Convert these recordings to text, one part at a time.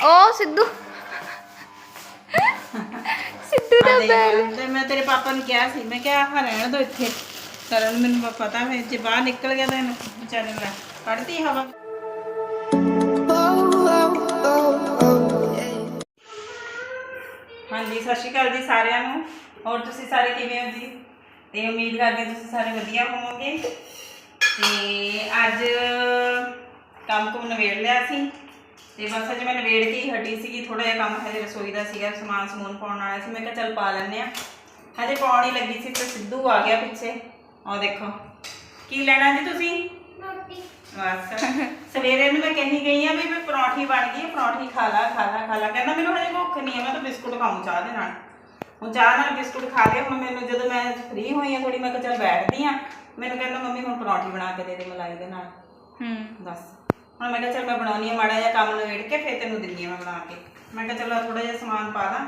ਉਹ ਸਿੱਧੂ ਸਿੱਧੂ ਦਾ ਬੈਲ ਤੇ ਮੈਂ ਤੇਰੇ ਪਾਪਾ ਨੂੰ ਕਿਹਾ ਸੀ ਮੈਂ ਕਿਹਾ ਆਹ ਰਹਿਣ ਦੋ ਇੱਥੇ ਕਰਨ ਮੈਨੂੰ ਪਤਾ ਹੈ ਜੇ ਬਾਹਰ ਨਿਕਲ ਗਿਆ ਤਾਂ ਇਹਨੂੰ ਵਿਚਾਰੇ ਨੂੰ ਕੱਢਦੀ ਹਵਾ ਹਾਂਜੀ ਸਤਿ ਸ਼੍ਰੀ ਅਕਾਲ ਜੀ ਸਾਰਿਆਂ ਨੂੰ ਹੋਰ ਤੁਸੀਂ ਸਾਰੇ ਕਿਵੇਂ ਹੋ ਜੀ ਤੇ ਉਮੀਦ ਕਰਦੇ ਹਾਂ ਤੁਸੀਂ ਸਾਰੇ ਵਧੀਆ ਹੋਵੋਗੇ ਤੇ ਅੱਜ ਕੰਮ ਕੁਮ ਨਵੇੜ ਲਿਆ ਸੀ ਤੇ ਬਸ ਅੱਜ ਮੈਂ ਨਵੇੜ ਕੇ ਹੀ ਹਟੀ ਸੀਗੀ ਥੋੜਾ ਜਿਹਾ ਕੰਮ ਹਜੇ ਰਸੋਈ ਦਾ ਸੀਗਾ ਸਮਾਨ ਸਮੂਨ ਪਾਉਣ ਵਾਲਾ ਸੀ ਮੈਂ ਕਿਹਾ ਚੱਲ ਪਾ ਲੈਂਦੇ ਆ ਹਜੇ ਪਾਉਣ ਹੀ ਲੱਗੀ ਸੀ ਤੇ ਸਿੱਧੂ ਆ ਗਿਆ ਪਿੱਛੇ। ਆਹ ਦੇਖੋ ਕੀ ਲੈਣਾ ਜੀ ਤੁਸੀਂ? ਬਸ ਸਵੇਰੇ ਨੂੰ ਮੈਂ ਕਹੀ ਗਈ ਆ ਵੀ ਮੈਂ ਪਰੌਂਠੀ ਬਣ ਗਈ ਹੈ, ਪਰੌਂਠੀ ਖਾ ਲਾ ਖਾ ਲਾ ਖਾ ਲਾ। ਕਹਿੰਦਾ ਮੈਨੂੰ ਹਜੇ ਭੁੱਖ ਨਹੀਂ ਹੈ ਮੈਂ ਤਾਂ ਬਿਸਕੁਟ ਖਾਉਂ ਚਾਹ ਦੇ ਨਾਲ। ਹੁਣ ਚਾਹ ਨਾਲ ਬਿਸਕੁਟ ਖਾ ਲਿਆ ਹੁਣ ਮੈਨੂੰ ਜਦੋਂ ਮੈਂ ਫ੍ਰੀ ਹੋਈ ਆ ਥੋੜੀ ਮੈਂ ਕਿਹਾ ਚੱਲ ਬੈਠਦੀ ਆ ਮੈਨੂੰ ਕਹਿੰਦਾ ਮੰਮੀ ਹੁਣ ਪਰੌਂਠੀ ਬਣਾ ਕੇ ਦੇ ਦੇ ਮਲਾਈ ਦੇ ਨਾਲ। ਹੂੰ। ਬਸ। ਹੁਣ ਮੈਂ ਕਿਹਾ ਚੱਲ ਮੈਂ ਬਣਾਉਣੀ ਆ ਮਾੜਾ ਜਿਹਾ ਕੰਮ ਨਵੇੜ ਕੇ ਫਿਰ ਤੈਨੂੰ ਦਿੰਨੀ ਆ ਮੈਂ ਬਣਾ ਕੇ। ਮੈਂ ਕਿਹਾ ਚਲੋ ਥੋੜਾ ਜਿਹਾ ਸਮਾਨ ਪਾ ਦਾਂ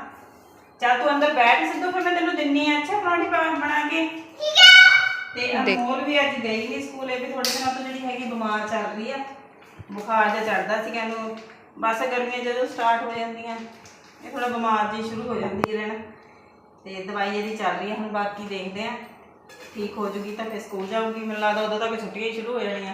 ਚੱਲ ਤੂੰ ਅੰਦਰ ਬੈਠ ਸਿੱਧੂ ਫਿਰ ਮੈਂ ਤੈਨੂੰ ਦਿੰਨੀ ਆ ਅੱਛਾ ਪਰੌਂਠੀ ਬਣਾ ਕੇ। ਤੇ ਅਨਮੋਲ ਵੀ ਅੱਜ ਗਈ ਨਹੀਂ ਸਕੂਲ ਇਹ ਵੀ ਥੋੜੇ ਦਿਨਾਂ ਤੋਂ ਜਿਹੜੀ ਹੈਗੀ ਬਿਮਾਰ ਚੱਲ ਰਹੀ ਆ। ਬੁਖਾਰ ਜਿਹਾ ਚੜਦਾ ਸੀ ਇਹਨੂੰ। ਬਸ ਗਰਮੀਆਂ ਜਦੋਂ ਸਟਾਰਟ ਹੋ ਜਾਂਦੀਆਂ ਇਹ ਥੋੜਾ ਬਿਮਾਰ ਜੀ ਸ਼ੁਰੂ ਹੋ ਜਾਂਦੀ ਹੈ ਰਹਿਣਾ। ਤੇ ਦਵਾਈ ਇਹਦੀ ਚੱਲ ਰਹੀ ਹੈ ਹੁਣ ਬਾਕੀ ਦੇਖਦੇ ਆ। ਠੀਕ ਹੋ ਜੂਗੀ ਤਾਂ ਫਿਰ ਸਕੂਲ ਜਾਊਗੀ। ਮੈਨੂੰ ਲੱਗਦਾ ਉਦੋਂ ਤੱਕ ਛੁੱਟੀਆਂ ਹੀ ਸ਼ੁਰੂ ਹੋ ਜਾਣੀਆਂ।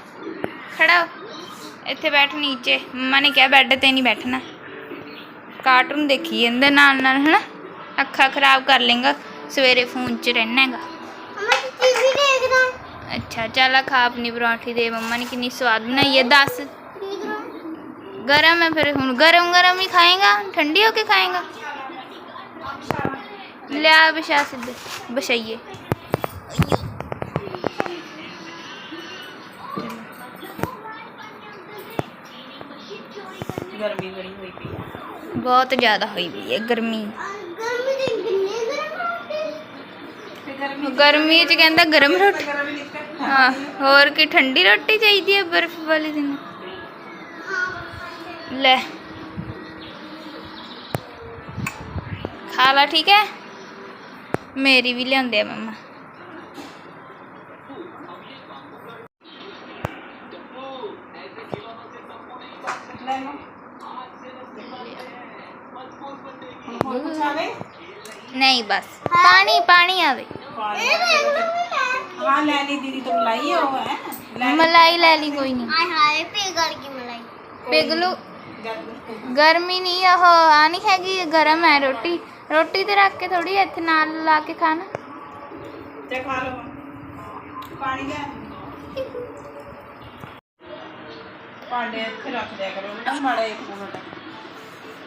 ਖੜਾ ਹੋ। ਇੱਥੇ ਬੈਠ ਨੀਚੇ ਮੰਮਾ ਨੇ ਕਿਹਾ ਬੈੱਡ ਤੇ ਨਹੀਂ ਬੈਠਣਾ ਕਾਰਟੂਨ ਦੇਖੀ ਜਾਂਦੇ ਨਾਲ ਨਾਲ ਹਨਾ ਅੱਖਾਂ ਖਰਾਬ ਕਰ ਲੇਗਾ ਸਵੇਰੇ ਫੋਨ 'ਚ ਰਹਿਣਾ ਹੈਗਾ ਅੱਛਾ ਚੱਲ ਆ ਖਾ ਆਪਣੀ ਪਰੌਂਠੀ ਦੇ ਮੰਮਾ ਨੇ ਕਿੰਨੀ ਸਵਾਦ ਬਣਾਈ ਹੈ ਦੱਸ ਗਰਮ ਹੈ ਫਿਰ ਹੁਣ ਗਰਮ ਗਰਮ ਹੀ ਖਾਏਗਾ ਠੰਡੀ ਹੋ ਕੇ ਖਾਏਗਾ ਲਿਆ ਬਿਸ਼ਾ ਸਿੱਧੇ ਬਸ਼ਈਏ ਗਰਮੀ ਬੜੀ ਹੋਈ ਪਈ ਆ ਬਹੁਤ ਜ਼ਿਆਦਾ ਹੋਈ ਵੀ ਹੈ ਗਰਮੀ ਤੇ ਗਰਮੀ ਗਰਮੀ 'ਚ ਕਹਿੰਦਾ ਗਰਮ ਰੋਟੀ ਗਰਮ ਹੀ ਨਿਕਲ ਹਾਂ ਹੋਰ ਕੀ ਠੰਡੀ ਰੋਟੀ ਚਾਹੀਦੀ ਹੈ ਬਰਫ਼ ਵਾਲੇ ਦਿਨ ਲੈ ਖਾ ਲਾ ਠੀਕ ਹੈ ਮੇਰੀ ਵੀ ਲਿਆਉਂਦੇ ਆ ਮੰਮਾ ਲੈ ਲਓ ਹੋਰ ਕੁਛ ਆਵੇ? ਨਹੀਂ ਬਸ। ਪਾਣੀ ਪਾਣੀ ਆਵੇ। ਪਾਣੀ ਹਾਂ ਲੈ ਲਈ ਦੀਦੀ ਤੋਂ ਲਾਈ ਉਹ ਹੈ? ਲੈ ਮਲਾਈ ਲੈ ਲਈ ਕੋਈ ਨਹੀਂ। ਹਾਏ ਹਾਏ ਪਿਗਲ ਗਈ ਮਲਾਈ। ਪਿਗਲੂ ਗਰਮ। ਨਹੀਂ ਉਹ ਆ ਨਹੀਂ ਹੈਗੀ ਗਰਮ ਹੈ ਰੋਟੀ। ਰੋਟੀ ਤੇ ਰੱਖ ਕੇ ਥੋੜੀ ਇੱਥੇ ਨਾਲ ਲਾ ਕੇ ਖਾਣਾ। ਤੇ ਖਾ ਲਓ। ਪਾਣੀ ਲੈ ਭਾਂਡੇ ਇੱਥੇ ਰੱਖ ਦਿਆ ਕਰੋ ਮਾੜਾ ਇੱਕ ਮਿੰਟ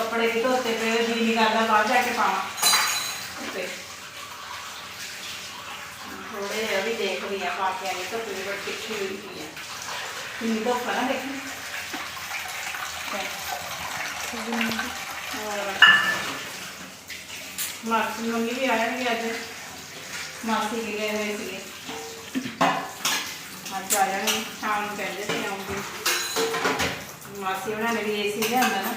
ਕੱਪੜੇ ਵੀ ਧੋਤੇ ਪਏ ਜੀ ਨਹੀਂ ਕਰਦਾ, ਬਾਹਰ ਜਾ ਕੇ ਪਾਵਾਂ। ਉੱਤੇ ਥੋੜੇ ਜਿਹਾ ਵੀ ਦੇਖ ਰਹੀ ਆ ਪਾ ਕੇ ਆਈ ਤਾਂ ਪੂਰੀ ਬੜੀ ਤਿੱਖੀ ਹੋਈ ਪਈ ਆ ਕਿੰਨੀ ਧੁੱਪ ਆ ਨਾ ਦੇਖੀ। ਮਾਸੀ ਮੰਮੀ ਵੀ ਆਣਗੇ ਅੱਜ। ਮਾਸੀ ਵੀ ਗਏ ਹੋਏ ਸੀਗੇ। ਅੱਜ ਆ ਜਾਣਗੇ, ਸ਼ਾਮ ਨੂੰ ਕਹਿੰਦੇ ਸੀ ਆਉਂਗੇ। ਮਾਸੀ ਉਹਨਾਂ ਨੇ ਵੀ ਏਸੀ ਲਿਆਂਦਾ ਨਾ।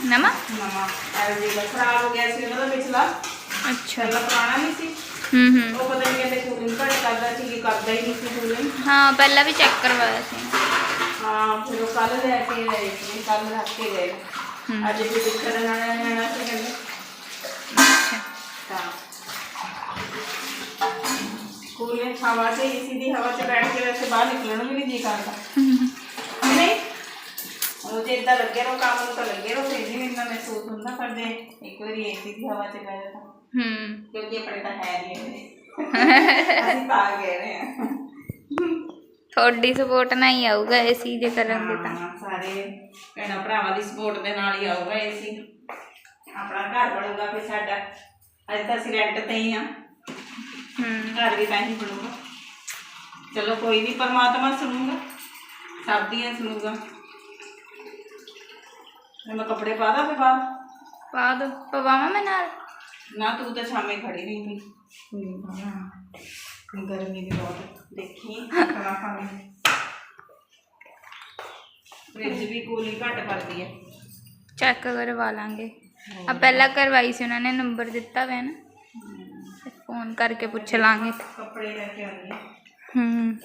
ਹੂੰ ਨਮਾ। ਨਵਾਂ ਐਲਜੀ ਦਾ ਖਰਾਬ ਹੋ ਗਿਆ ਸੀ ਉਹਨਾਂ ਦਾ ਪਿਛਲਾ। ਅੱਛਾ। ਪਹਿਲਾਂ ਪੁਰਾਣਾ ਨਹੀਂ ਸੀ। ਹੂੰ ਹੂੰ। ਉਹ ਪਤਾ ਨਹੀਂ ਕਹਿੰਦੇ ਕੂਲਿੰਗ ਘੱਟ ਕਰਦਾ ਸੀ ਕਿ ਕਰਦਾ ਹੀ ਨਹੀਂ ਸੀ ਕੂਲਿੰਗ ਹਾਂ ਪਹਿਲਾਂ ਵੀ ਚੈੱਕ ਕਰਵਾਇਆ ਸੀ। ਹਾਂ ਫਿਰ ਉਹ ਕੱਲ ਲੈ ਕੇ ਗਏ ਸੀ ਕੱਲ ਰੱਖ ਕੇ ਗਏ। ਹੂੰ। ਅੱਜ ਵੀ ਦਿੱਕਤ ਨਾਲ ਆਣਾ ਸੀ ਕਹਿੰਦੇ। ਅੱਛਾ। ਤਾਂ ਕੂਲਿੰਗ ਹਵਾ 'ਚ ਏਸੀ ਦੀ ਹਵਾ 'ਚ ਬੈਠ ਕੇ ਵੈਸੇ ਬਾਹਰ ਨਿਕਲਣ ਨੂੰ ਵੀ ਨਹੀਂ ਜੀ ਕਰਦਾ। ਨਹੀਂ ਉਹ ਜੇ ਇਦਾਂ ਲੱਗੇ ਰਹੋ ਕੰਮ ਨੂੰ ਤਾਂ ਲੱਗੇ ਰਹੋ ਫਿਰ ਨਹੀਂ ਇੰਨਾ ਮਹਿਸੂਸ ਹੁੰਦਾ ਪਰ ਜੇ ਇੱਕ ਵਾਰੀ ਏਸੀ ਦੀ ਹਵਾ 'ਚ ਬਹਿ ਜਾਓ ਹੂੰ। ਕਿਉਂਕਿ ਆਪਣੇ ਤਾਂ ਹੈ ਨਹੀਂ ਅਸੀਂ ਕਹਿ ਰਹੇ ਹਾਂ ਤੁਹਾਡੀ ਸਪੋਰਟ ਨਾਲ ਹੀ ਆਊਗਾ ਏਸੀ ਕਰਾਂਗੇ ਤਾਂ। ਹਾਂ, ਸਾਰੇ ਭੈਣਾਂ ਭਰਾਵਾਂ ਦੀ ਸਪੋਰਟ ਦੇ ਨਾਲ ਹੀ ਆਊਗਾ ਏਸੀ ਆਪਣਾ ਘਰ ਬਣੂਗਾ ਫਿਰ ਸਾਡਾ। ਅੱਜ ਤਾਂ ਅਸੀਂ ਰੈਂਟ ਤੇ ਹੀ ਆ। ਹੂੰ। ਘਰ ਵੀ ਤਾਂ ਹੀ ਬਣੂਗਾ। ਚਲੋ ਕੋਈ ਨਹੀਂ ਪਰਮਾਤਮਾ ਸੁਣੂਗਾ। ਸਭ ਦੀਆਂ ਸੁਣੂਗਾ। ਹੁਣ ਮੈਂ ਕੱਪੜੇ ਪਾ ਦਾਂ ਫਿਰ ਬਾਹਰ ਪਾ ਦੋ ਪਵਾਵਾਂ ਮੈਂ ਨਾਲ ਨਾ ਤੂੰ ਤਾਂ ਸ਼ਾਮੇ ਖੜੀ ਰਹੀ ਪਈ ਹੂੰ ਹਾਂ ਗਰਮੀ ਵੀ ਬਹੁਤ ਦੇਖੀ ਖਾਣਾ ਖਾਣੇ ਫ੍ਰਿਜ ਵੀ ਕੂਲਿੰਗ ਘੱਟ ਕਰਦੀ ਹੈ ਚੈੱਕ ਕਰਵਾ ਲਾਂਗੇ ਆ ਪਹਿਲਾਂ ਕਰਵਾਈ ਸੀ ਉਹਨਾਂ ਨੇ ਨੰਬਰ ਦਿੱਤਾ ਹੋਇਆ ਨਾ ਫੋਨ ਕਰਕੇ ਪੁੱਛ ਲਾਂਗੇ ਕੱਪੜੇ ਲੈ ਕੇ ਆਉਂਦੀ ਹਾਂ ਹੂੰ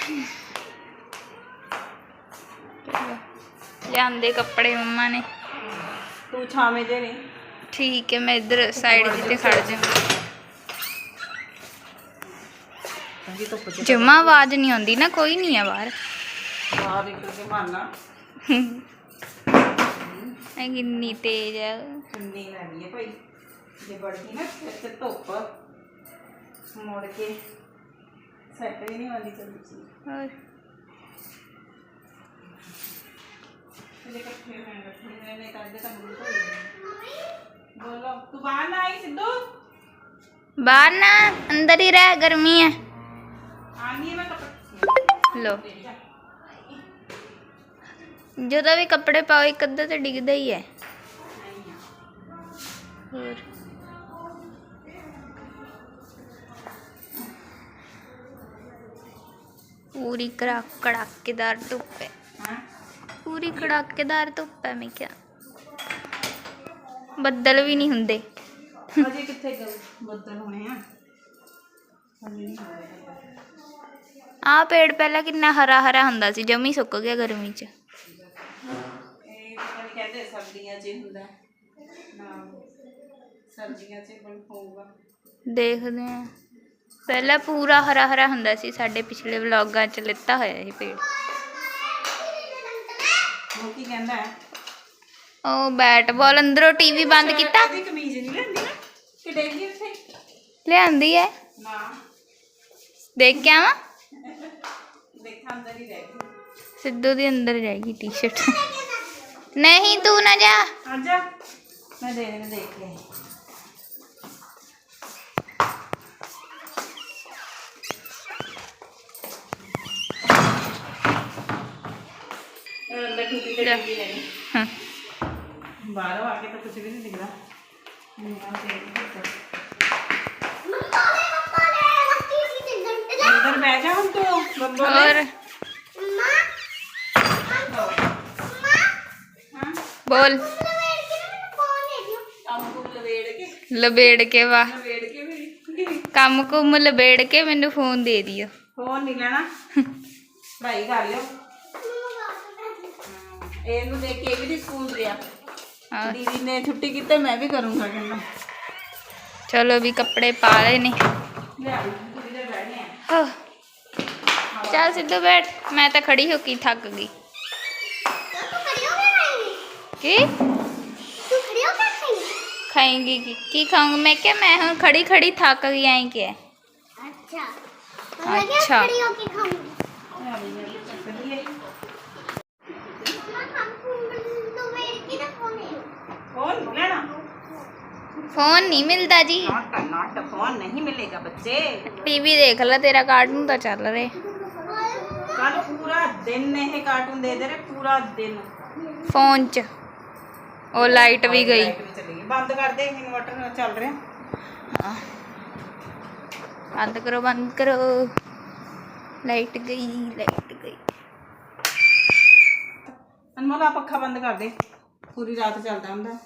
ਚਲੋ, ਲਿਆਂਦੇ ਕੱਪੜੇ ਮੰਮਾ ਨੇ। ਤੂੰ ਛਾਵੇਂ ਜੇ ਨਹੀਂ ਠੀਕ ਹੈ ਮੈਂ ਇੱਧਰ ਸਾਈਡ ਜਿੱਤੇ ਖੜ ਜੀ। ਜਮਾ ਆਵਾਜ਼ ਨਹੀਂ ਆਉਂਦੀ ਨਾ ਕੋਈ ਨਹੀਂ ਹੈ ਬਾਹਰ। ਬਾਹਰ ਨਿਕਲ ਕੇ ਮਾਰਨਾ ਇਹ ਕਿੰਨੀ ਤੇਜ਼ ਹੈ ਕਿੰਨੀ ਲੈਣੀ ਹੈ ਭਾਈ। ਜੇ ਬੜਦੀ ਨਾ ਫਿਰ ਤੇ ਧੁੱਪ। ਮੁੜ ਕੇ ਸੈੱਟ ਵੀ ਨਹੀਂ ਆਉਂਦੀ ਚੀਜ਼। ਹੋਰ। बाहर ना अंदर ही रह गर्मी है। लो। जो। भी कपड़े पाओ एक अद्धा तो डिगद ही है। पूरी कड़ाकेदार धुप है। ਪੂਰੀ ਕੜਾ ਕੜਾਕੇਦਾਰ ਧੁੱਪ ਹੈ ਹਾਂ ਪੂਰੀ ਕੜਾਕੇਦਾਰ ਧੁੱਪ ਹੈ ਮੈਂ ਕਿਹਾ ਬੱਦਲ ਵੀ ਨਹੀਂ ਹੁੰਦੇ ਅਜੇ ਕਿੱਥੇ ਗਏ ਬੱਦਲ ਹੋਣੇ ਆ ਹਲੇ ਨਹੀਂ ਹੋਏ ਆਹ ਪੇੜ ਪਹਿਲਾਂ ਕਿੰਨਾ ਹਰਾ ਹਰਾ ਹੁੰਦਾ ਸੀ ਜਮੀ ਸੁੱਕ ਗਿਆ ਗਰਮੀ 'ਚ ਇਹ ਪਤਾ ਨੀ ਕਹਿੰਦੇ ਸਰਦੀਆਂ 'ਚ ਹੀ ਹੁੰਦਾ ਨਾ ਸਰਦੀਆਂ 'ਚ ਬਣ ਹੋਊਗਾ ਦੇਖਦੇ ਆ ਪਹਿਲਾਂ ਪੂਰਾ ਹਰਾ ਹਰਾ ਹੁੰਦਾ ਸੀ ਸਾਡੇ ਪਿਛਲੇ ਵਲੌਗਾਂ 'ਚ ਲਿੱਤਾ ਹੋਇਆ ਇਹ ਪੇੜ ਉਹ ਕੀ ਕਹਿੰਦਾ ਹੈ? ਉਹ ਬੈਟ ਬਾਲ ਅੰਦਰੋਂ ਟੀਵੀ ਬੰਦ ਕੀਤਾ। ਇਹਦੀ ਕਮੀਜ਼ ਨਹੀਂ ਲੈਂਦੀ ਨਾ। ਕਿ ਡੇਗੀ ਉੱਥੇ ਲਿਆਂਦੀ ਹੈ। ਨਾ। ਦੇਖ ਕੇ ਆਵਾਂ ਦੇਖਾਂ ਅੰਦਰ ਹੀ ਰਹਿ ਗਈ। ਸਿੱਧੂ ਦੀ ਅੰਦਰ ਜਾਏਗੀ ਟੀ-ਸ਼ਰਟ ਨਹੀਂ ਤੂੰ ਨਾ ਜਾ। ਆਜਾ ਮੈਂ ਦੇ ਦੇ ਦੇਖ ਲਿਆ और बोल। लबेड़ के वाह। काम को लबेड़ के मेनू फ़ोन दे दियो। फ़ोन नहीं लेना। भाई कर लियो दीदी की मैं चलो अभी कपड़े पा रहे नहीं चल सिद्धू बैठ मैं तो खड़ी होकी थक गई खाएँगी की, की खाऊँगी मैं क्या मैं हूँ खड़ी खड़ी थक गई आई क्या अच्छा अच्छा फ़ोन नहीं मिलता जी। हाँ, तो फ़ोन नहीं मिलेगा बच्चे। टीवी देख ला तेरा कार्टून तो चल रहे कल पूरा दिन नहीं कार्टून दे दे रहे पूरा दिन। फ़ोन च। लाइट भी गई। बंद कर दे इन्वर्टर चल रहे। हाँ। बंद करो बंद करो। लाइट गई लाइट गई। अनमोल आप पखा बंद कर दे। पूरी रात चलता हूँ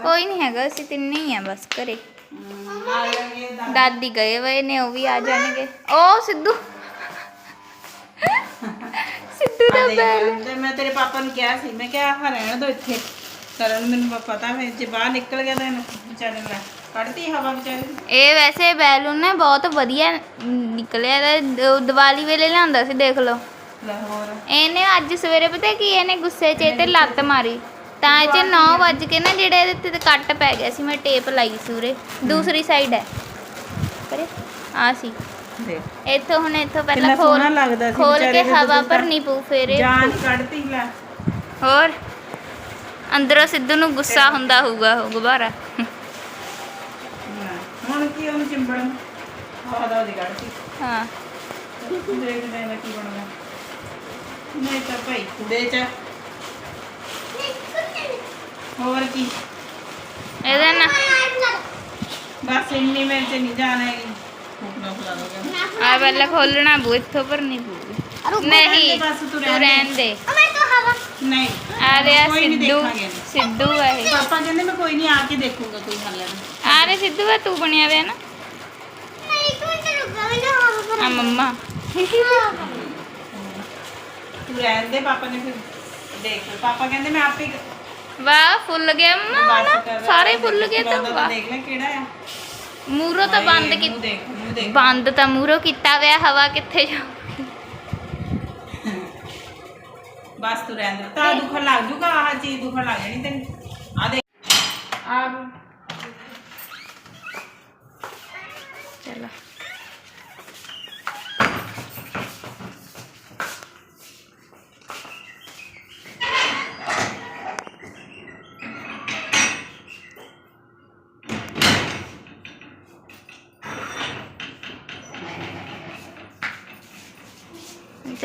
कोई नहीं है उसी दिन नहीं है बस करे दादी गए वे ने वो भी आ जाने के ओ सिद्धू सिद्धू तो मैं तेरे पापा ने क्या सी मैं क्या हरण दो इतने करण मेनू पता है जे बाहर निकल गया तो इन्हें चल रहा ਕੱਢਤੀ ਹਵਾ ਵਿਚਾਰੇ। ਇਹ ਵੈਸੇ ਬੈਲੂਨ ਨੇ ਬਹੁਤ ਵਧੀਆ ਨਿਕਲਿਆ ਇਹਦਾ ਦ- ਦੀਵਾਲੀ ਵੇਲੇ ਲਿਆਂਦਾ ਸੀ ਦੇਖ ਲਓ। ਲੈ ਹੋਰ। ਇਹਨੇ ਅੱਜ ਸਵੇਰੇ ਪਤਾ ਕੀ ਇਹਨੇ ਗੁੱਸੇ 'ਚ ਇਹ ਤੇ ਲੱਤ ਮਾਰੀ। ਤਾਂ ਇਹ 'ਚ 9 ਵੱਜ ਕੇ ਨਾ ਜਿਹੜੇ ਇਹਦੇ ਤੇ ਕੱਟ ਪੈ ਗਿਆ ਸੀ ਮੈਂ ਟੇਪ ਲਾਈ ਸੂਰੇ ਦੂਸਰੀ ਸਾਈਡ ਹੈ। ਕਰੇ ਆ ਸੀ। ਦੇਖ। ਇੱਥੋਂ ਹੁਣ ਇੱਥੋਂ ਕਿੰਨਾ ਪਹਿਲਾਂ ਸੋਹਣਾ ਖੋਲ ਲੱਗਦਾ ਸੀ ਖੋਲ ਵਿਚਾਰੇ ਕੇ ਹਵਾ ਦੁੱਧ ਦਾ। ਭਰਨੀ ਪਊ ਫੇਰ ਇਹ। ਜਾਨ ਕੱਢਤੀ ਲੈ ਹੋਰ। ਅੰਦਰੋਂ ਸਿੱਧੂ ਨੂੰ ਗੁੱਸਾ ਹੁੰਦਾ ਹੋਊਗਾ ਉਹ ਗੁਬਾਰਾ। ചിക്കവും ചിമ്പളും അതാവതി കടത്തി. ഇതാക്കി കൊണ്ടു ഇന്നേച്ചപ്പൈ ഉടേച്ച ഓവർക്കി. ఏదన్నా बस इन्नी में से नहीं जाना है अब अल्लाह खोलना भूत तो पर नहीं भूत नहीं तू रहन दे नहीं अरे सिद्धू सिद्धू है पापा कहने मैं कोई नहीं आके देखूँगा कोई हल्ला नहीं ਤੂੰ ਰਹਿਣ ਰਹਿਣ ਦੇ ਨਹੀਂ ਆ ਰਿਹਾ ਕੋਈ ਨੀ ਸਿੱਧੂ ਦੇਖਾਂਗੇ। ਸਿੱਧੂ ਆ ਇਹ ਪਾਪਾ ਕਹਿੰਦੇ ਮੈਂ ਕੋਈ ਨਹੀਂ ਆ ਕੇ ਦੇਖੂੰਗਾ ਕੋਈ ਹੱਲ ਨਹੀਂ ਆ ਰਿਹਾ ਸਿੱਧੂ ਆ ਤੂੰ ਬਣਿਆ ਹੋਇਆ ਨਾ ਆ ਮੰਮਾ ਤੂੰ ਰਹਿਣ ਦੇ ਪਾਪਾ ਨੇ ਫਿਰ ਦੇਖ ਲਓ। ਪਾਪਾ ਕਹਿੰਦੇ ਮੈਂ ਆਪੇ ਵਾਹ ਫੁੱਲ ਗਿਆ ਮੰਮਾ ਬਸ ਨਾ ਕਰ ਸਾਰੇ ਫੁੱਲ ਗਏ ਤਾਂ ਉਹਦਾ ਵਾਹ ਦੇਖ ਲੈ ਕਿਹੜਾ ਆ ਮੂਰੋ ਤਾਂ ਬੰਦ ਹਾਏ, ਕੀ ਮੂੰਹ ਦੇਖ ਮੂੰਹ ਦੇਖ ਬੰਦ ਤਾਂ ਮੂਰੋ ਕੀਤਾ ਹੋਇਆ ਹਵਾ ਕਿੱਥੇ ਜਾ ਬਸ ਤੂੰ ਰਹਿਣ ਦੇ ਤਾਂ ਦੁਖਣ ਲੱਗ ਜੂਗਾ ਆਹ ਚੀਜ਼ ਦੁਖਣ ਲੱਗ ਜਾਣੀ ਤੈਨੂੰ ਆ ਦੇਖ ਆ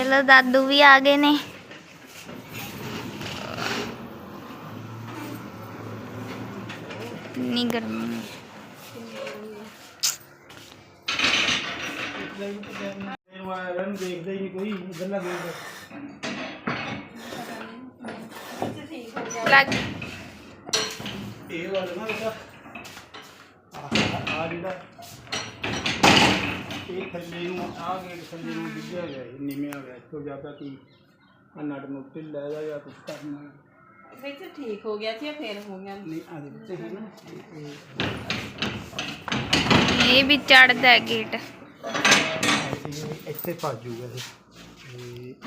चलो दादू भी आ गए ने गर्मी ये वाला ना बेटा आ आ बेटा ਇਹ ਆ ਥੱਲੇ ਨੂੰ ਆ ਗੇਟ ਥੱਲੇ ਨੂੰ ਡਿੱਗਿਆ ਗਿਆ ਇਹ ਨਿਮਿਆ ਗਿਆ ਇੱਥੋਂ ਜ਼ਿਆਦਾ ਕੀ ਆ ਨਟ ਨੂੰ ਢਿੱਲਾ ਇਹਦਾ ਜਾਂ ਕੁਝ ਕਰਨਾ ਵਿੱਚ ਠੀਕ ਹੋ ਗਿਆ ਸੀ ਫੇਰ ਹੋ ਗਿਆ। ਨਹੀਂ ਆ ਦੇ ਵਿੱਚ ਹੈ ਨਾ ਇਹ- ਵੀ ਚੜਦਾ ਗੇਟ। ਇੱਥੇ ਫਸ ਜੂਗਾ ਇਹ। ਇਹ-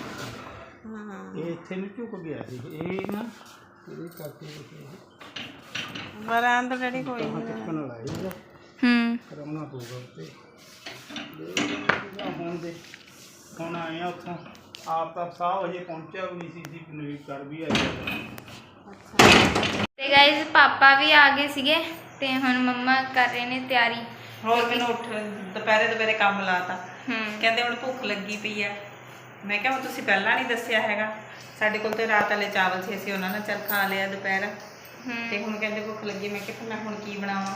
ਹਾਂ। ਇਹ ਇੱਥੇ ਨੂੰ ਝੁਕ ਗਿਆ ਸੀ ਇਹ ਨਾ ਕਰਕੇ ਇਹ ਬਰਾਂ ਤਾਂ ਡੈਡੀ ਕੋਈ ਤਾਂ ਲਾਏਗਾ ਹੂੰ ਰਮਣਾ ਪਊਗਾ ਉੱਤੇ। ਹੁਣ ਦੇ ਹੁਣ ਆਏ ਆ ਉੱਥੋਂ। ਆਪ ਤਾਂ ਸਾਹ ਹਜੇ ਪਹੁੰਚਿਆ ਵੀ ਨਹੀਂ ਸੀ ਸੀ ਪਨੀਰ ਕਰ ਵੀ ਆਇਆ ਤੇ ਗਾਇਜ਼ ਪਾਪਾ ਵੀ ਆ ਗਏ ਸੀਗੇ ਤੇ ਹੁਣ ਮੰਮਾ ਕਰ ਰਹੇ ਨੇ ਤਿਆਰੀ। ਹੋਰ ਮੈਨੂੰ ਉੱਠ ਦੁਪਹਿਰੇ ਦੁਪਹਿਰੇ ਕੰਮ ਲਾਤਾ। ਹੂੰ। ਕਹਿੰਦੇ ਹੁਣ ਭੁੱਖ ਲੱਗੀ ਪਈ ਆ। ਮੈਂ ਕਿਹਾ ਹੁਣ ਤੁਸੀਂ ਪਹਿਲਾਂ ਨਹੀਂ ਦੱਸਿਆ ਹੈਗਾ। ਸਾਡੇ ਕੋਲ ਤੇ ਰਾਤ ਵਾਲੇ ਚਾਵਲ ਸੀ ਅਸੀਂ ਉਹਨਾਂ ਨਾਲ ਚੱਲ ਖਾ ਲਿਆ ਦੁਪਹਿਰ। ਤੇ ਹੁਣ ਕਹਿੰਦੇ ਭੁੱਖ ਲੱਗੀ ਮੈਂ ਕਿਹਾ ਫਿਰ ਮੈਂ ਹੁਣ ਕੀ ਬਣਾਵਾਂ?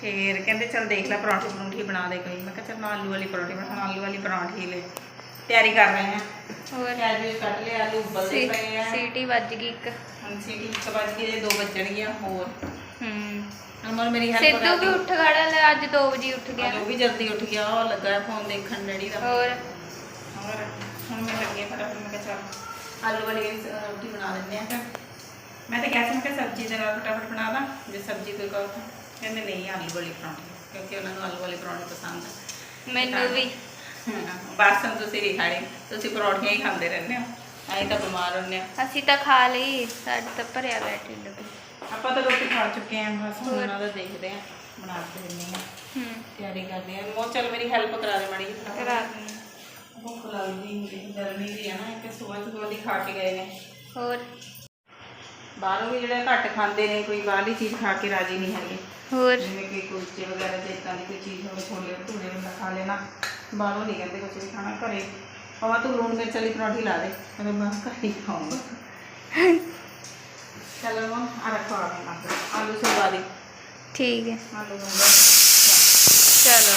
ਫੇਰ ਕਹਿੰਦੇ ਚੱਲ ਦੇਖ ਲੈ ਪਰੌਂਠੀ ਪਰੌਂਠੀ ਬਣਾ ਦੇ ਕੋਈ। ਮੈਂ ਕਿਹਾ ਚੱਲ ਮੈਂ ਆਲੂ ਵਾਲੀ ਪਰੌਂਠੀ ਬਣਾ ਆਲੂ ਵਾਲੀ ਪਰੌਂਠੀ ਲੈ। ਤਿਆਰੀ ਕਰ ਰਹੇ ਹਾਂ। ਹੋਰ? ਵੀ ਕੱਟ ਲਿਆ ਆਲੂ ਉਬਲਦੇ ਪਏ ਆ। ਸੀਟੀ ਵੱਜ ਗਈ ਇੱਕ। ਹੁਣ ਸੀਟੀ ਇੱਕ ਵੱਜ ਗਈ ਜੇ ਦੋ ਵੱਜਣਗੀਆਂ ਹੋਰ। ਹੂੰ। ਅਮਰ ਮੇਰੀ ਹੈਲਪ ਸਿੱਧੂ ਵੀ ਉੱਠ ਖੜਾ ਲੈ ਅੱਜ 2 ਵਜੇ ਉੱਠ ਗਿਆ। ਉਹ ਵੀ ਜਲਦੀ ਉੱਠ ਗਿਆ ਉਹ ਲੱਗਾ ਫੋਨ ਦੇਖਣ ਡੈਡੀ ਦਾ। ਹੋਰ? ਹੋਰ ਹੁਣ ਮੈਂ ਲੱਗੀ ਫਟਾਫਟ ਮੈਂ ਕਿਹਾ ਚੱਲ ਆਲੂ ਵਾਲੀ ਰੋਟੀ ਬਣਾ ਲੈਂਦੇ ਆ ਫਿਰ। ਮੈਂ ਤਾਂ ਕਿਹਾ ਸੀ ਮੈਂ ਕਿ ਸਬਜ਼ੀ ਦੇ ਨਾਲ ਫਟਾਫਟ ਬਣਾ ਦਾਂ ਜੇ ਸਬਜ਼ੀ ਕੋਈ ਕਹੋ ਤਾਂ। ਕਹਿੰਦੇ ਨਹੀਂ ਆਲੂ ਵਾਲੀ ਪਰੌਂਠੀ ਕਿਉਂਕਿ ਉਹਨਾਂ ਨੂੰ ਆਲੂ ਵਾਲੀ ਪਰੌਂਠੀ ਪਸੰਦ ਆ। ਮੈਨੂੰ ਵੀ। ਬਸ ਹੁਣ ਤੁਸੀਂ ਨਹੀਂ ਖਾਣੀ ਤੁਸੀਂ ਪਰੌਂਠੀਆਂ ਹੀ ਖਾਂਦੇ ਰਹਿੰਦੇ ਹੋ। ਅਸੀਂ ਤਾਂ ਬਿਮਾਰ ਹੁੰਦੇ ਆ ਅਸੀਂ ਤਾਂ ਖਾ ਲਈ ਸਾਡੇ ਤਾਂ ਭਰਿਆ ਪਿਆ ਢਿੱਡ ਵੀ। ਆਪਾਂ ਤਾਂ ਰੋਟੀ ਖਾ ਚੁੱਕੇ ਆਂ ਬਸ ਹੁਣ ਉਹਨਾਂ ਦਾ ਦੇਖਦੇ ਆ ਬਣਾ ਕੇ ਦਿੰਦੇ ਆ ਹੂੰ। ਤਿਆਰੀ ਕਰਦੇ ਆ ਮੋ ਚੱਲ ਮੇਰੀ ਹੈਲਪ ਕਰਾ ਦੇ ਮਾੜੀ ਜਿਹੀ। ਕਰਾ ਦਿੰਦੀ ਭੁੱਖ ਲੱਗਦੀ ਹੁੰਦੀ ਗਰਮੀ ਦੀ ਆ ਨਾ ਕਿ ਸਵੇਰ ਤੋਂ ਦੀ ਖਾ ਕੇ ਗਏ ਨੇ। ਹੋਰ? ਬਾਹਰੋਂ ਵੀ ਜਿਹੜੇ ਘੱਟ ਖਾਂਦੇ ਨੇ ਕੋਈ ਬਾਹਰਲੀ ਚੀਜ਼ ਖਾ ਕੇ ਰਾਜੀ ਨਹੀਂ ਹੈਗੇ ਹੋਰ ਜਿਵੇਂ ਕਿ ਕੁਲਚੇ ਵਗੈਰਾ ਜੇ ਇਦਾਂ ਦੀ ਕੋਈ ਚੀਜ਼ ਹੋਵੇ ਛੋਲੇ ਭਟੂਰੇ ਬੰਦਾ ਖਾ ਲੈਣਾ ਬਾਹਰੋਂ ਨਹੀਂ ਕਹਿੰਦੇ ਕੁਝ ਵੀ ਖਾਣਾ ਘਰੇ ਪਵਾ ਤੂੰ ਲੂਣ ਮਿਰਚ ਵਾਲੀ ਪਰੌਂਠੀ ਲਾ ਦੇ ਮੈਂ ਕਿਹਾ ਬਸ ਘਰੇ ਹੀ ਖਾਊਂਗਾ ਚਲੋ ਮਮ ਆ ਰੱਖੋ ਆ ਕੇ ਨਾਲ ਆਲੂ ਸਵਾ ਦੇ ਠੀਕ ਹੈ ਆਲੂ ਬੰਦਾ ਚਲੋ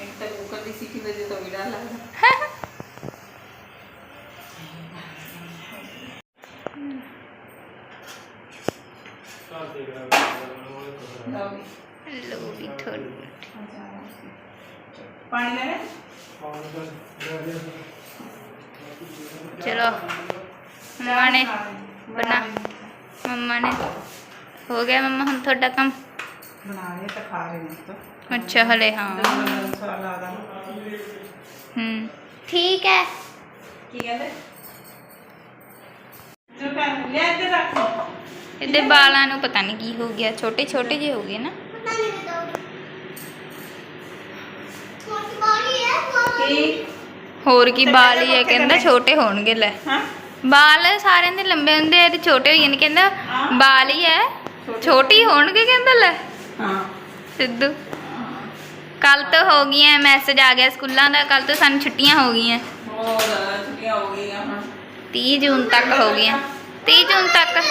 ਇੱਕ ਤਾਂ ਕੁੱਕਰ ਦੀ ਲੋ ਪਾਣੀ ਲੈਣਾ ਚਲੋ ਮੰਮਾ ਨੇ ਬਣਾ ਮੰਮਾ ਨੇ। ਹੋ ਗਿਆ ਮੰਮਾ ਹੁਣ ਤੁਹਾਡਾ ਕੰਮ? ਬਣਾ ਰਹੇ ਤਾਂ ਖਾ ਰਹੇ ਨੇ ਤਾਂ ਅੱਛਾ ਹਲੇ ਹਾਂ। ਹੂੰ ਠੀਕ ਹੈ। ਕੀ ਕਹਿੰਦੇ ਜੋ ਪੈਨ ਲੈ ਇੱਧਰ ਰੱਖ ਇਹਦੇ ਵਾਲਾਂ ਨੂੰ ਪਤਾ ਨਹੀਂ ਕੀ ਹੋ ਗਿਆ ਛੋਟੇ ਛੋਟੇ ਜਿਹੇ ਹੋ ਗਏ ਨਾ। ਕੀ? ਹੋਰ ਕੀ ਵਾਲ ਹੀ ਹੈ ਕਹਿੰਦਾ ਛੋਟੇ ਹੋਣਗੇ ਲੈ। ਹਾਂ। ਵਾਲ ਸਾਰਿਆਂ ਦੇ ਲੰਬੇ ਹੁੰਦੇ ਆ ਤੇ ਛੋਟੇ ਹੋਈ ਜਾਂਦੇ ਕਹਿੰਦਾ ਵਾਲ ਹੀ ਹੈ ਛੋਟੀ ਹੋਣਗੇ। ਕਹਿੰਦਾ ਲੈ। ਹਾਂ। ਸਿੱਧੂ। ਕੱਲ ਤੋਂ ਹੋ ਗਈਆਂ ਮੈਸੇਜ ਆ ਗਿਆ ਸਕੂਲਾਂ ਦਾ ਕੱਲ ਤੋਂ ਸਾਨੂੰ ਛੁੱਟੀਆਂ ਹੋ ਗਈਆਂ। ਹੋਰ ਛੁੱਟੀਆਂ ਹੋ ਗਈਆਂ ਹੁਣ। 30 ਜੂਨ ਤੱਕ ਹੋ ਗਈਆਂ। 30 ਜੂਨ ਤੱਕ।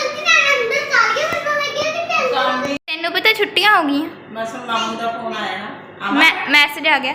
ਤੈਨੂੰ ਪਤਾ ਛੁੱਟੀਆਂ ਹੋ ਗਈਆਂ। ਬਸ ਮਾਮੂ ਦਾ ਫੋਨ ਆਇਆ ਨਾ। ਮੈਸੇਜ ਆ ਗਿਆ।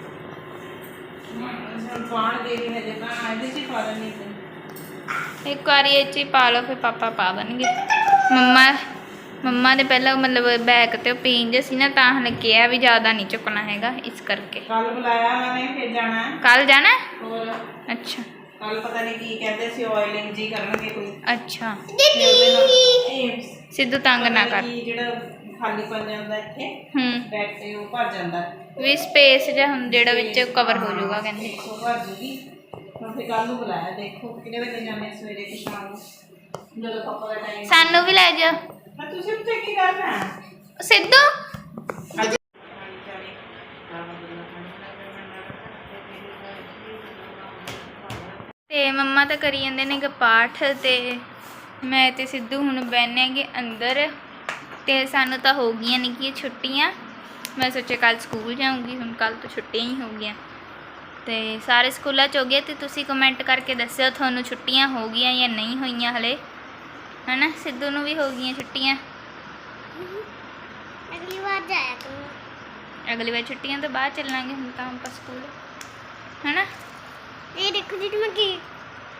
ਪਾਣ ਦੇ ਰਹੀ ਹੈ ਜੇ ਤਾਂ ਇਹਦੇ ਚ ਹੀ ਪਾ ਦੇਣੀ ਤੇ ਇੱਕ ਵਾਰੀ ਇਹ ਚ ਹੀ ਪਾ ਲਓ ਫਿਰ ਪਾਪਾ ਪਾ ਦੇਣਗੇ। ਮੰਮਾ ਮੰਮਾ ਨੇ ਪਹਿਲਾਂ ਮਤਲਬ ਬੈਗ ਤੇ ਪੀਂਜ ਸੀ ਨਾ ਤਾਂ ਹਲੇ ਕਿਹਾ ਵੀ ਜ਼ਿਆਦਾ ਨਹੀਂ ਚੁੱਕਣਾ ਹੈਗਾ ਇਸ ਕਰਕੇ। ਕੱਲ ਬੁਲਾਇਆ ਉਹਨਾਂ ਨੇ ਫਿਰ ਜਾਣਾ। ਹੈ। ਕੱਲ ਜਾਣਾ? ਹੈ? ਹੋਰ? ਅੱਛਾ। ਕੱਲ ਪਤਾ ਨਹੀਂ ਕੀ ਕਹਿੰਦੇ ਸੀ ਆਇਲਿੰਗ ਜੀ ਕਰਨਗੇ ਕੋਈ। ਅੱਛਾ। ਤੇ ਉਹਦੇ ਨਾਲ ਇਹ ਸਿੱਧੂ ਤੰਗ ਨਾ ਕਰ। ਕੀ ਜਿਹੜਾ ਖਾਲੀ ਪਨ ਜਾਂਦਾ ਇੱਥੇ ਹੂੰ। ਬੈਕ ਤੇ ਉਹ ਭਰ ਜਾਂਦਾ। ਵੀ ਸਪੇਸ ਜਿਹਾ ਹੁਣ ਜਿਹੜਾ ਵਿੱਚ ਕਵਰ ਹੋ ਜਾਊਗਾ ਕਹਿੰਦੇ। ਦੇਖੋ ਭਰ ਜੂਗੀ। ਹੁਣ ਫਿਰ ਕੱਲ ਨੂੰ ਬੁਲਾਇਆ ਦੇਖੋ ਕਿੰਨੇ ਵਜੇ ਜਾਂਦੇ ਆ ਸਵੇਰੇ ਕਿ ਸ਼ਾਮ ਨੂੰ ਜਦੋਂ ਪਾਪਾ ਦਾ ਟਾਈਮ ਸਾਨੂੰ ਵੀ ਲੈ ਜਾ। ਤੁਸੀਂ ਉੱਥੇ ਕੀ ਕਰਨਾ ਸਿੱਧੂ? ਤੇ ਮੰਮਾ ਤਾਂ ਕਰੀ ਜਾਂਦੇ ਨੇ ਗੇ ਪਾਠ ਤੇ ਮੈਂ ਤੇ ਸਿੱਧੂ ਹੁਣ ਬੈਠਾਂਗੇ ਅੰਦਰ। ਤੇ ਸਾਨੂੰ ਤਾਂ ਹੋ ਗਈਆਂ ਨੇ ਕਿ ਛੁੱਟੀਆਂ। ਮੈਂ ਸੋਚਿਆ ਕੱਲ ਸਕੂਲ ਜਾਊਂਗੀ ਹੁਣ ਕੱਲ ਤੋਂ ਛੁੱਟੀਆਂ ਹੀ ਹੋ ਗਈਆਂ। ਤੇ ਸਾਰੇ ਸਕੂਲਾਂ ਚ ਹੋ ਗਏ ਤੇ ਤੁਸੀਂ ਕਮੈਂਟ ਕਰਕੇ ਦੱਸਿਓ ਤੁਹਾਨੂੰ ਛੁੱਟੀਆਂ ਹੋ ਗਈਆਂ ਜਾਂ ਨਹੀਂ ਹੋਈਆਂ ਹਲੇ। ਹਨਾ? ਸਿੱਧੂ ਨੂੰ ਵੀ ਹੋ ਗਈਆਂ ਛੁੱਟੀਆਂ। ਅਗਲੀ ਵਾਰ ਜਾਇਆ ਕਰੂੰ ਅਗਲੀ ਵਾਰ ਛੁੱਟੀਆਂ ਤੋਂ ਬਾਅਦ ਚੱਲਾਂਗੇ ਹੁਣ ਤਾਂ ਆਪਾਂ ਸਕੂਲ। ਹਨਾ? ਇਹ ਦੇਖੋ ਜੀ ਮੈਂ ਕੀ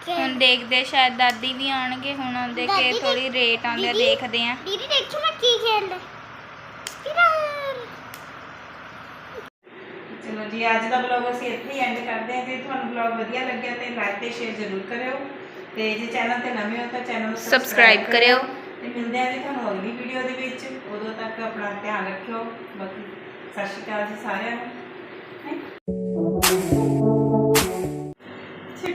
ਹੁਣ ਦੇਖਦੇ ਸ਼ਾਇਦ ਦਾਦੀ ਵੀ ਆਉਣਗੇ। ਹੁਣ ਆਉਂਦੇ ਕਿ ਥੋੜੀ ਰੇਟ ਆਉਂਦੇ? ਦੇਖਦੇ ਆ। ਦੀਦੀ ਦੇਖੋ ਮੈਂ ਕੀ ਕਿਰਾਰ ਚਲੋ ਜੀ ਅੱਜ ਦਾ ਵਲੌਗ ਅਸੀਂ ਇੱਥੇ ਹੀ ਐਂਡ ਕਰਦੇ ਹਾਂ ਜੇ ਤੁਹਾਨੂੰ ਵਲੌਗ ਵਧੀਆ ਲੱਗਿਆ ਤੇ ਲਾਈਕ ਤੇ ਸ਼ੇਅਰ ਜ਼ਰੂਰ ਕਰਿਓ। ਤੇ ਜੇ ਚੈਨਲ ਤੇ ਨਵੇਂ ਹੋ ਤਾਂ ਚੈਨਲ ਨੂੰ Subscribe ਕਰਿਓ। ਤੇ ਮਿਲਦੇ ਹਾਂ ਜੀ ਤੁਹਾਨੂੰ ਅਗਲੀ ਵੀਡੀਓ ਦੇ ਵਿੱਚ। ਉਦੋਂ ਤੱਕ ਆਪਣਾ ਧਿਆਨ ਰੱਖਿਓ। ਬਾਕੀ ਸਤਿ ਸ਼੍ਰੀ ਅਕਾਲ ਜੀ ਸਾਰਿਆਂ ਨੂੰ।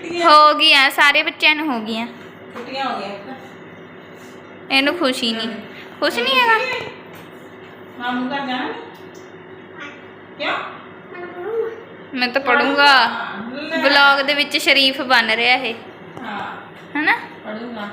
ਹੋ ਗਈਆਂ ਸਾਰੇ ਬੱਚਿਆਂ ਨੂੰ ਹੋ ਗਈਆਂ। ਛੁੱਟੀਆਂ ਹੋ ਗਈਆਂ। ਇਹਨੂੰ ਖੁਸ਼ੀ ਨਹੀਂ। ਖੁਸ਼ ਨਹੀਂ ਹੈਗਾ? ਮਾਮੂ ਘਰ ਜਾਣਾ? ਕਿਉਂ? ਮੈਂ ਤਾਂ ਪੜੂੰਗਾ ਲੈ। ਦੇ ਵਿੱਚ ਸ਼ਰੀਫ ਬਣ ਰਿਹਾ ਇਹ। ਹਾਂ। ਹਨਾ? ਪੜੂਗਾ